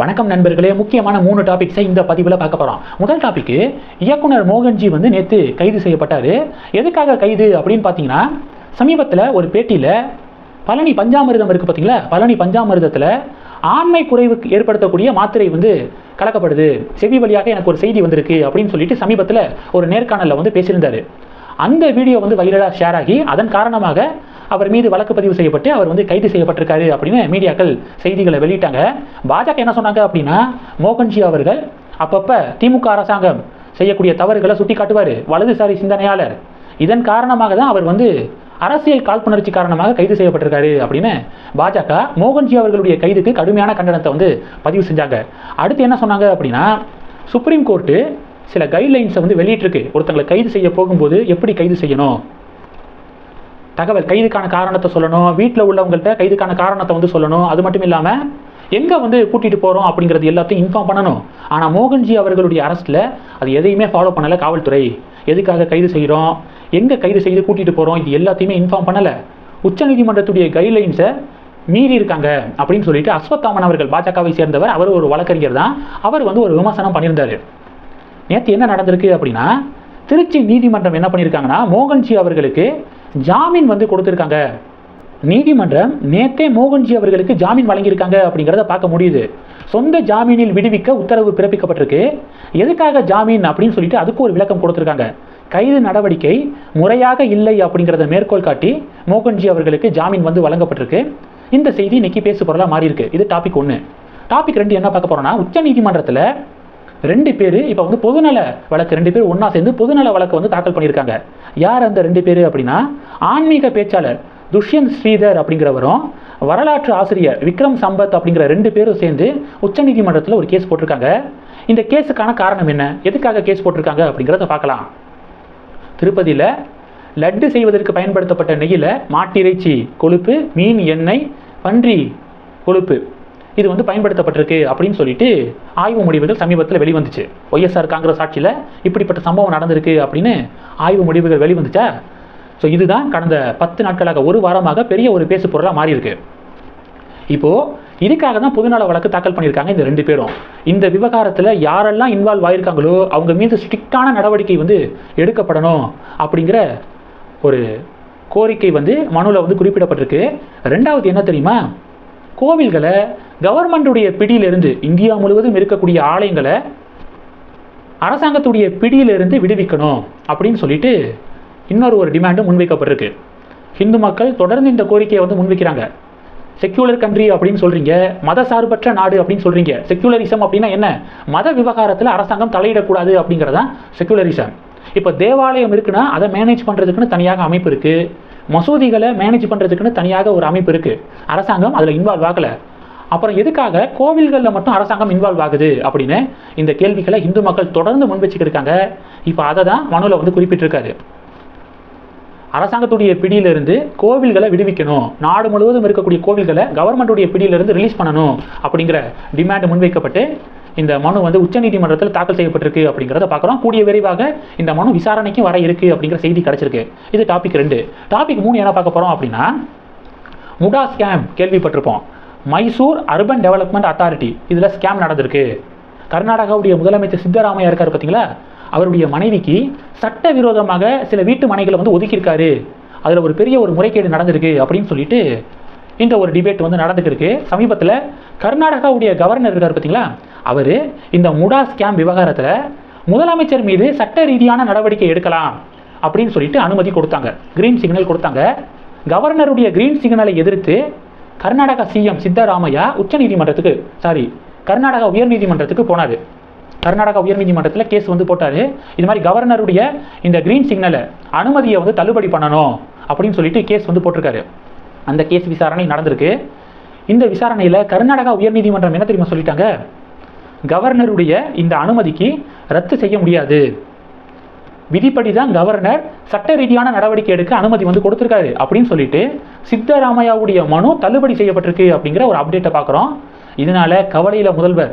வணக்கம் நண்பர்களே முக்கியமான மூணு டாபிக்ஸை இந்த பதிவில் பார்க்க போகிறோம் முதல் டாபிக் இயக்குனர் மோகன்ஜி வந்து நேற்று கைது செய்யப்பட்டார். எதுக்காக கைது அப்படின்னு பார்த்தீங்கன்னா சமீபத்தில் ஒரு பேட்டியில் பழனி பஞ்சாமிர்தம் இருக்குது பார்த்தீங்களா? பழனி பஞ்சாமிர்தத்தில் ஆண்மை குறைவுக்கு ஏற்படுத்தக்கூடிய மாத்திரை வந்து கலக்கப்படுது. செவி வழியாக எனக்கு ஒரு செய்தி வந்திருக்கு அப்படின்னு சொல்லிட்டு சமீபத்தில் ஒரு நேர்காணலில் வந்து பேசியிருந்தார். அந்த வீடியோ வந்து வைரலாக ஷேர் ஆகி அதன் காரணமாக அவர் மீது வழக்கு பதிவு செய்யப்பட்டு அவர் வந்து கைது செய்யப்பட்டிருக்காரு அப்படின்னு மீடியாக்கள் செய்திகளை வெளியிட்டாங்க. பாஜக என்ன சொன்னாங்க அப்படின்னா மோகன்ஜி அவர்கள் அப்பப்போ திமுக அரசாங்கம் செய்யக்கூடிய தவறுகளை சுட்டி காட்டுவார் வலதுசாரி சிந்தனையாளர். இதன் காரணமாக தான் அவர் வந்து அரசியல் காழ்ப்புணர்ச்சி காரணமாக கைது செய்யப்பட்டிருக்காரு அப்படின்னு பாஜக மோகன்ஜி அவர்களுடைய கைதுக்கு கடுமையான கண்டனத்தை வந்து பதிவு செஞ்சாங்க. அடுத்து என்ன சொன்னாங்க அப்படின்னா சுப்ரீம் கோர்ட்டு சில கைட்லைன்ஸை வந்து வெளியிட்டிருக்கு. ஒருத்தங்களை கைது செய்ய போகும்போது எப்படி கைது செய்யணும்? தகவல் கைதுக்கான காரணத்தை சொல்லணும் வீட்டில் உள்ளவங்கள்ட்ட கைதுக்கான காரணத்தை வந்து சொல்லணும். அது மட்டும் இல்லாமல் எங்கே வந்து கூட்டிகிட்டு போகிறோம் அப்படிங்கிறது எல்லாத்தையும் இன்ஃபார்ம் பண்ணணும். ஆனால் மோகன்ஜி அவர்களுடைய அரஸ்ட்டில் அது எதையுமே ஃபாலோ பண்ணலை காவல்துறை. எதுக்காக கைது செய்கிறோம் எங்கே கைது செய்து கூட்டிகிட்டு போகிறோம் இது எல்லாத்தையுமே இன்ஃபார்ம் பண்ணலை. உச்சநீதிமன்றத்துடைய கைட்லைன்ஸை மீறி இருக்காங்க அப்படின்னு சொல்லிட்டு அஸ்வத்தாமன் அவர்கள் பாஜகவை சேர்ந்தவர் அவர் ஒரு வழக்கறிஞர் தான். அவர் வந்து ஒரு விமர்சனம் பண்ணியிருந்தார். நேற்று என்ன நடந்திருக்கு அப்படின்னா திருச்சி நீதிமன்றம் என்ன பண்ணியிருக்காங்கன்னா மோகன்ஜி அவர்களுக்கு ஜாமீன் வந்து கொடுத்துருக்காங்க. நீதிமன்றம் நேத்தே மோகன்ஜி அவர்களுக்கு ஜாமீன் வழங்கியிருக்காங்க அப்படிங்கிறத பார்க்க முடியுது. சொந்த ஜாமீனில் விடுவிக்க உத்தரவு பிறப்பிக்கப்பட்டிருக்கு. எதுக்காக ஜாமீன் அப்படின்னு சொல்லிட்டு அதுக்கு ஒரு விளக்கம் கொடுத்துருக்காங்க. கைது நடவடிக்கை முறையாக இல்லை அப்படிங்கிறத மேற்கோள் காட்டி மோகன்ஜி அவர்களுக்கு ஜாமீன் வந்து வழங்கப்பட்டிருக்கு. இந்த செய்தி இன்னைக்கு பேசு பொருளாக மாறி இருக்கு இது டாபிக் ஒன்று டாபிக் ரெண்டு என்ன பார்க்க போகிறோம்னா உச்ச நீதிமன்றத்தில் ரெண்டு பேர் இப்போ வந்து பொதுநல வழக்கு ரெண்டு பேர் ஒன்றா சேர்ந்து பொதுநல வழக்கு வந்து தாக்கல் பண்ணியிருக்காங்க. யார் அந்த ரெண்டு பேர் அப்படின்னா ஆன்மீக பேச்சாளர் துஷ்யந்த் ஸ்ரீதர் அப்படிங்கிறவரும் வரலாற்று ஆசிரியர் விக்ரம் சம்பத் அப்படிங்கிற ரெண்டு பேரும் சேர்ந்து உச்சநீதிமன்றத்தில் ஒரு கேஸ் போட்டிருக்காங்க. இந்த கேஸுக்கான காரணம் என்ன? எதுக்காக கேஸ் போட்டிருக்காங்க அப்படிங்கிறத பார்க்கலாம். திருப்பதியில் லட்டு செய்வதற்கு பயன்படுத்தப்பட்ட நெய்யில் மாட்டிறைச்சி கொழுப்பு மீன் எண்ணெய் பன்றி கொழுப்பு. இது வந்து பயன்படுத்தப்பட்டிருக்கு அப்படின்னு சொல்லிட்டு ஆய்வு முடிவுகள் சமீபத்தில் வெளிவந்துச்சு. ஒய்எஸ்ஆர் காங்கிரஸ் ஆட்சியில் இப்படிப்பட்ட சம்பவம் நடந்திருக்கு அப்படின்னு ஆய்வு முடிவுகள் வெளிவந்துச்சா? ஸோ இதுதான் கடந்த பத்து நாட்களாக ஒரு வாரமாக பெரிய ஒரு பேசு பொருளாக மாறியிருக்கு. இப்போது இப்போ இதுக்காக தான் பொதுநல வழக்கு தாக்கல் பண்ணியிருக்காங்க இந்த ரெண்டு பேரும். இந்த விவகாரத்தில் யாரெல்லாம் இன்வால்வ் ஆகியிருக்காங்களோ அவங்க மீது ஸ்ட்ரிக்டான நடவடிக்கை வந்து எடுக்கப்படணும் அப்படிங்கிற ஒரு கோரிக்கை வந்து மனுவில் வந்து குறிப்பிடப்பட்டிருக்கு. ரெண்டாவது என்ன தெரியுமா? கோவில்களை கவர்மெண்டுடைய பிடியிலிருந்து இந்தியா முழுவதும் இருக்கக்கூடிய ஆலயங்களை அரசாங்கத்துடைய பிடியிலிருந்து விடுவிக்கணும் அப்படின்னு சொல்லிட்டு இன்னொரு ஒரு டிமாண்டும் முன்வைக்கப்பட்டிருக்கு. ஹிந்து மக்கள் தொடர்ந்து இந்த கோரிக்கையை வந்து முன்வைக்கிறாங்க. செக்யூலர் கண்ட்ரி அப்படின்னு சொல்கிறீங்க மத சார்பற்ற நாடு அப்படின்னு சொல்கிறீங்க செக்யூலரிசம் அப்படின்னா என்ன? மத விவகாரத்தில் அரசாங்கம் தலையிடக்கூடாது அப்படிங்கிறதான் செக்யூலரிசம் இப்போ தேவாலயம் இருக்குன்னா அதை மேனேஜ் பண்ணுறதுக்குன்னு தனியாக அமைப்பு இருக்குது மசூதிகளை மேனேஜ் பண்ணுறதுக்குன்னு தனியாக ஒரு அமைப்பு இருக்குது அரசாங்கம் அதில் இன்வால்வ் ஆகலை. அப்புறம் எதுக்காக கோவில்களில் மட்டும் அரசாங்கம் இன்வால்வ் ஆகுது அப்படின்னு இந்த கேள்விகளை இந்து மக்கள் தொடர்ந்து முன்வச்சுக்கிட்டு இருக்காங்க. இப்போ அதை தான் மனுவில் வந்து குறிப்பிட்டிருக்காரு. அரசாங்கத்துடைய பிடியிலிருந்து கோவில்களை விடுவிக்கணும். நாடு முழுவதும் இருக்கக்கூடிய கோவில்களை கவர்மெண்ட்டுடைய பிடியிலிருந்து ரிலீஸ் பண்ணணும் அப்படிங்கிற டிமாண்ட் முன்வைக்கப்பட்டு இந்த மனு வந்து உச்சநீதிமன்றத்தில் தாக்கல் செய்யப்பட்டிருக்கு அப்படிங்கிறத பார்க்குறோம். கூடிய விரைவாக இந்த மனு விசாரணைக்கும் வர இருக்கு அப்படிங்கிற செய்தி கிடச்சிருக்கு. இது டாபிக் ரெண்டு. டாபிக் மூணு என்ன பார்க்க போகிறோம் அப்படின்னா முடா ஸ்கேம் கேள்விப்பட்டிருப்போம். மைசூர் அர்பன் டெவலப்மெண்ட் அத்தாரிட்டி இதில் ஸ்கேம் நடந்திருக்கு. கர்நாடகாவுடைய முதலமைச்சர் சித்தராமையா இருக்கார் பார்த்தீங்களா அவருடைய மனைவிக்கு சட்டவிரோதமாக சில வீட்டு மனைகளை வந்து ஒதுக்கியிருக்காரு. அதில் ஒரு பெரிய ஒரு முறைகேடு நடந்திருக்கு அப்படின்னு சொல்லிட்டு இந்த ஒரு டிபேட் வந்து நடந்துக்கிருக்கு இருக்கு. சமீபத்தில் கர்நாடகாவுடைய கவர்னர் இருக்கார் பார்த்தீங்களா அவர் இந்த முடா ஸ்கேம் விவகாரத்தில் முதலமைச்சர் மீது சட்ட ரீதியான நடவடிக்கை எடுக்கலாம் அப்படின்னு சொல்லிட்டு அனுமதி கொடுத்தாங்க. கிரீன் சிக்னல் கொடுத்தாங்க. கவர்னருடைய கிரீன் சிக்னலை எதிர்த்து கர்நாடகா சிஎம் சித்தராமையா உச்சநீதிமன்றத்துக்கு சாரி கர்நாடகா உயர்நீதிமன்றத்துக்கு போனார். கர்நாடகா உயர்நீதிமன்றத்தில் கேஸ் வந்து போட்டார். இது மாதிரி கவர்னருடைய இந்த கிரீன் சிக்னலை அனுமதியை வந்து தள்ளுபடி பண்ணணும் அப்படின்னு சொல்லிட்டு கேஸ் வந்து போட்டிருக்காரு. அந்த கேஸ் விசாரணை நடந்திருக்கு. இந்த விசாரணையில் கர்நாடகா உயர்நீதிமன்றம் என்ன தெரியுமா சொல்லிட்டாங்க? கவர்னருடைய இந்த அனுமதிக்கு ரத்து செய்ய முடியாது. விதிப்படி தான் கவர்னர் சட்ட ரீதியான நடவடிக்கை எடுக்க அனுமதி வந்து கொடுத்துருக்காரு அப்படின்னு சொல்லிட்டு சித்தராமையாவுடைய மனு தள்ளுபடி செய்யப்பட்டிருக்கு அப்படிங்கிற ஒரு அப்டேட்டை பார்க்குறோம். இதனால கவலையில் முதல்வர்